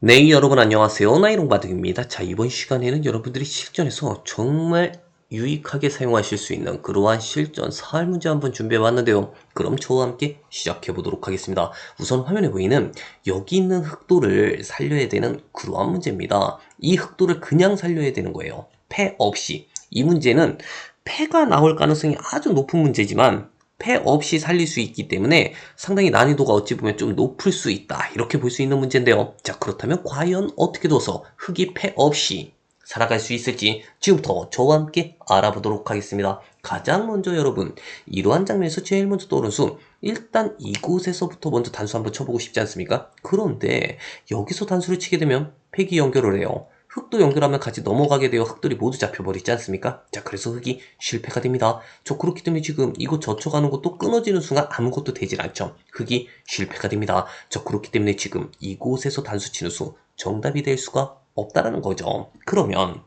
네, 여러분 안녕하세요. 나이롱바둑입니다. 자, 이번 시간에는 여러분들이 실전에서 정말 유익하게 사용하실 수 있는 그러한 실전 사활 문제 한번 준비해 봤는데요. 그럼 저와 함께 시작해 보도록 하겠습니다. 우선 화면에 보이는 여기 있는 흑도를 살려야 되는 그러한 문제입니다. 이 흑도를 그냥 살려야 되는 거예요. 패 없이. 이 문제는 패가 나올 가능성이 아주 높은 문제지만 패 없이 살릴 수 있기 때문에 상당히 난이도가 어찌 보면 좀 높을 수 있다. 이렇게 볼 수 있는 문제인데요. 자, 그렇다면 과연 어떻게 둬서 흑이 패 없이 살아갈 수 있을지 지금부터 저와 함께 알아보도록 하겠습니다. 가장 먼저 여러분, 이러한 장면에서 제일 먼저 떠오른 수, 일단 이곳에서부터 먼저 단수 한번 쳐보고 싶지 않습니까? 그런데 여기서 단수를 치게 되면 팩이 연결을 해요. 흑도 연결하면 같이 넘어가게 되어 흑들이 모두 잡혀버리지 않습니까? 자, 그래서 흑이 실패가 됩니다. 저 그렇기 때문에 지금 이곳 젖혀가는 것도 끊어지는 순간 아무것도 되질 않죠. 흑이 실패가 됩니다. 저 그렇기 때문에 지금 이곳에서 단수 치는 수 정답이 될 수가 없다라는 거죠. 그러면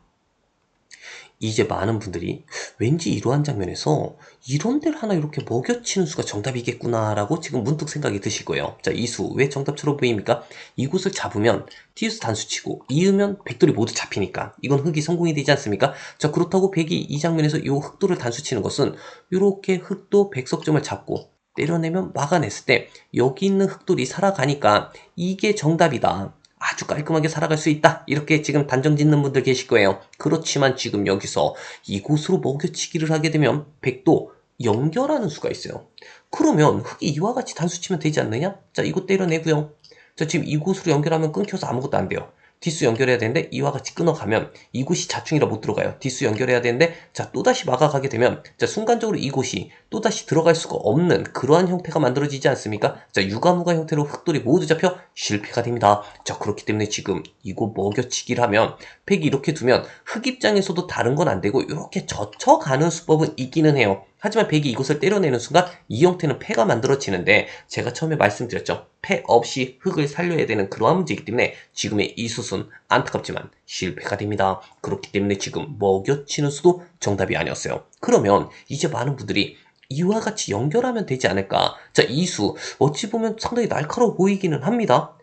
이제 많은 분들이 왠지 이러한 장면에서 이런 데를 하나 이렇게 먹여치는 수가 정답이겠구나라고 지금 문득 생각이 드실 거예요. 자, 이 수 왜 정답처럼 보입니까? 이곳을 잡으면 뒤에서 단수 치고 이으면 백돌이 모두 잡히니까 이건 흑이 성공이 되지 않습니까? 자, 그렇다고 백이 이 장면에서 이 흑도를 단수 치는 것은 이렇게 흑도 백석점을 잡고 때려내면 막아냈을 때 여기 있는 흑돌이 살아가니까 이게 정답이다. 아주 깔끔하게 살아갈 수 있다. 이렇게 지금 단정 짓는 분들 계실 거예요. 그렇지만 지금 여기서 이곳으로 먹여치기를 하게 되면 백도 연결하는 수가 있어요. 그러면 흑이 이와 같이 단수 치면 되지 않느냐? 자, 이곳 때려내고요. 자, 지금 이곳으로 연결하면 끊겨서 아무것도 안 돼요. 디스 연결해야 되는데 이와 같이 끊어가면 이곳이 자충이라 못 들어가요. 디스 연결해야 되는데 자 또다시 막아가게 되면 자 순간적으로 이곳이 또다시 들어갈 수가 없는 그러한 형태가 만들어지지 않습니까? 자 유가무가 형태로 흑돌이 모두 잡혀 실패가 됩니다. 자 그렇기 때문에 지금 이곳 먹여치기를 하면 팩이 이렇게 두면 흑 입장에서도 다른 건 안 되고 이렇게 젖혀가는 수법은 있기는 해요. 하지만 백이 이곳을 때려내는 순간 이 형태는 패가 만들어지는데 제가 처음에 말씀드렸죠. 패 없이 흙을 살려야 되는 그러한 문제이기 때문에 지금의 이 수순 안타깝지만 실패가 됩니다. 그렇기 때문에 지금 먹여치는 수도 정답이 아니었어요. 그러면 이제 많은 분들이 이와 같이 연결하면 되지 않을까? 자, 이수 어찌 보면 상당히 날카로워 보이기는 합니다.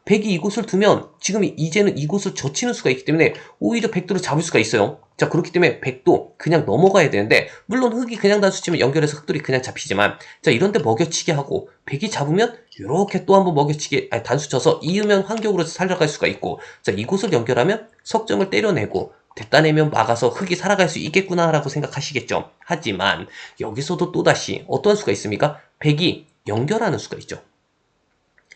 자, 백이 이곳을 두면 지금 이제는 이곳을 젖히는 수가 있기 때문에 오히려 백도를 잡을 수가 있어요. 자 그렇기 때문에 백도 그냥 넘어가야 되는데 물론 흑이 그냥 단수치면 연결해서 흑돌이 그냥 잡히지만 자 이런데 먹여치기 하고 백이 잡으면 이렇게 또 한번 먹여치기 아니 단수 쳐서 이으면 환경으로 살려갈 수가 있고 자 이곳을 연결하면 석점을 때려내고 됐다 내면 막아서 흑이 살아갈 수 있겠구나라고 생각하시겠죠. 하지만 여기서도 또다시 어떠한 수가 있습니까? 백이 연결하는 수가 있죠.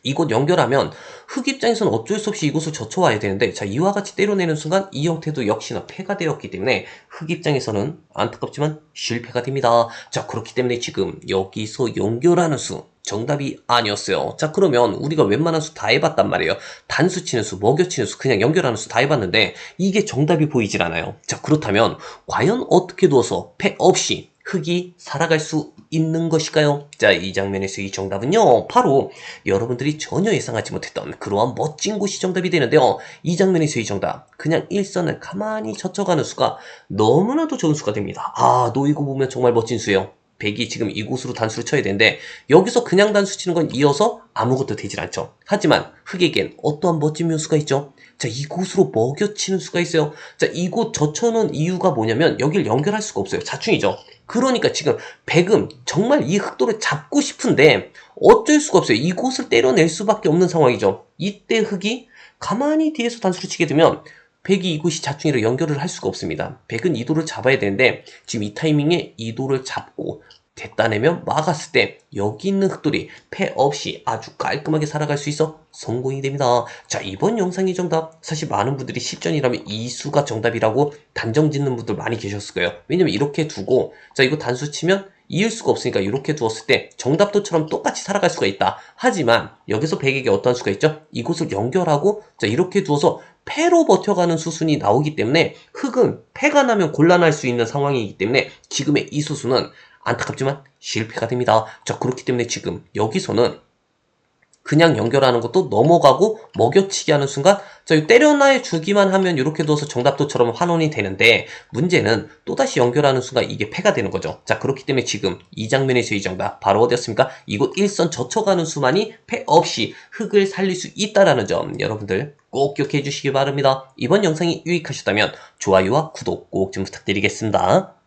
이곳 연결하면 흑 입장에서는 어쩔 수 없이 이곳을 젖혀와야 되는데 자 이와 같이 때려내는 순간 이 형태도 역시나 패가 되었기 때문에 흑 입장에서는 안타깝지만 실패가 됩니다. 자 그렇기 때문에 지금 여기서 연결하는 수 정답이 아니었어요. 자 그러면 우리가 웬만한 수 다 해봤단 말이에요. 단수 치는 수, 먹여 치는 수, 그냥 연결하는 수 다 해봤는데 이게 정답이 보이질 않아요. 자 그렇다면 과연 어떻게 두어서 패 없이 흑이 살아갈 수 있는 것일까요? 자, 이 장면에서 이 정답은요, 바로 여러분들이 전혀 예상하지 못했던 그러한 멋진 곳이 정답이 되는데요. 이 장면에서 이 정답, 그냥 일선을 가만히 젖혀가는 수가 너무나도 좋은 수가 됩니다. 아, 놓이고 보면 정말 멋진 수예요. 백이 지금 이곳으로 단수를 쳐야 되는데 여기서 그냥 단수 치는 건 이어서 아무것도 되질 않죠. 하지만 흑에겐 어떠한 멋진 묘수가 있죠. 자 이곳으로 먹여치는 수가 있어요. 자 이곳 젖혀놓은 이유가 뭐냐면 여길 연결할 수가 없어요. 자충이죠. 그러니까 지금 백은 정말 이 흑도를 잡고 싶은데 어쩔 수가 없어요. 이곳을 때려낼 수밖에 없는 상황이죠. 이때 흑이 가만히 뒤에서 단수를 치게 되면 백이 이곳이 자충이로 연결을 할 수가 없습니다. 백은 이도를 잡아야 되는데 지금 이 타이밍에 이도를 잡고 됐다 내면 막았을 때 여기 있는 흑돌이 패 없이 아주 깔끔하게 살아갈 수 있어 성공이 됩니다. 자 이번 영상의 정답 사실 많은 분들이 실전이라면 이 수가 정답이라고 단정 짓는 분들 많이 계셨을 거예요. 왜냐면 이렇게 두고 자 이거 단수 치면 이을 수가 없으니까 이렇게 두었을 때 정답도처럼 똑같이 살아갈 수가 있다. 하지만 여기서 백에게 어떤 수가 있죠? 이곳을 연결하고 자 이렇게 두어서 패로 버텨가는 수순이 나오기 때문에 흑은 패가 나면 곤란할 수 있는 상황이기 때문에 지금의 이 수순은 안타깝지만 실패가 됩니다. 자 그렇기 때문에 지금 여기서는 그냥 연결하는 것도 넘어가고 먹여치기 하는 순간 자 때려놔 주기만 하면 이렇게 둬서 정답도처럼 환원이 되는데 문제는 또다시 연결하는 순간 이게 패가 되는 거죠. 자 그렇기 때문에 지금 이 장면에서 이 정답 바로 어디였습니까? 이곳 일선 젖혀가는 수만이 패 없이 흙을 살릴 수 있다라는 점 여러분들 꼭 기억해 주시기 바랍니다. 이번 영상이 유익하셨다면 좋아요와 구독 꼭 좀 부탁드리겠습니다.